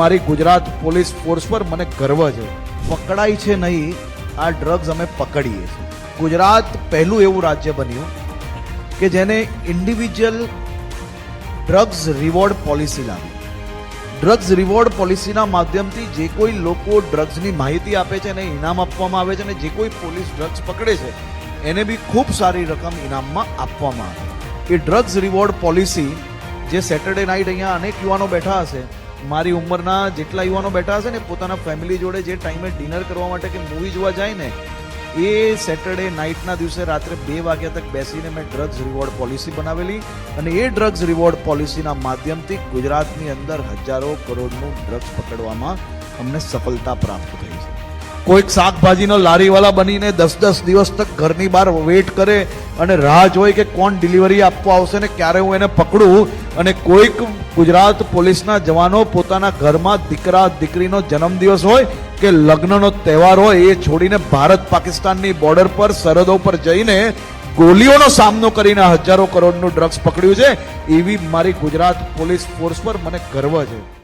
મારી Gujarat police force પર મને ગર્વ છે. પકડાય છે નહીં, આ ડ્રગ્સ અમે પકડીએ છીએ. ગુજરાત પહેલું એવું રાજ્ય બન્યું કે જેને ઇન્ડિવિજ્યુઅલ ડ્રગ્સ રિવોર્ડ પોલિસી લાવી ડ્રગ્સ રિવોર્ડ પોલિસીના માધ્યમથી જે કોઈ લોકો ડ્રગ્સની માહિતી આપે છે અને ઇનામ આપવામાં આવે છે અને જે કોઈ પોલીસ ડ્રગ્સ પકડે છે, એને બી ખૂબ સારી રકમ ઇનામમાં આપવામાં આવે. એ ડ્રગ્સ રિવોર્ડ પોલિસી જે સેટરડે નાઇટ અહીંયા અનેક યુવાનો બેઠા હશે મારી ઉંમરના જેટલા યુવાનો બેઠા હશે ને, પોતાના ફેમિલી જોડે જે ટાઈમે ડિનર કરવા માટે કે મૂવી જોવા જાય ને, એ સેટરડે નાઇટના દિવસે રાત્રે બે વાગ્યા તક બેસીને મેં ડ્રગ્સ રિવોર્ડ પોલિસી બનાવેલી અને એ ડ્રગ્સ રિવોર્ડ પોલિસીના માધ્યમથી ગુજરાતની અંદર હજારો કરોડનું ડ્રગ્સ પકડવામાં અમને સફળતા પ્રાપ્ત થઈ છે. કોઈક શાકભાજીનો લારીવાલા બનીને દસ દસ દિવસ તક ઘરની બહાર વેઇટ કરે અને રાહ જોઈ કે કોણ ડિલિવરી આપવા આવશે ને ક્યારે હું એને પકડું અને કોઈક ગુજરાત પોલીસના જવાનો પોતાના ઘરમાં દીકરા દીકરીનો જન્મદિવસ હોય કે લગ્નનો તહેવાર હોય એ છોડીને ભારત પાકિસ્તાનની બોર્ડર પર, સરહદો પર જઈને ગોલીઓનો સામનો કરીને હજારો કરોડનું ડ્રગ્સ પકડ્યું છે. એવી મારી ગુજરાત પોલીસ ફોર્સ પર મને ગર્વ છે.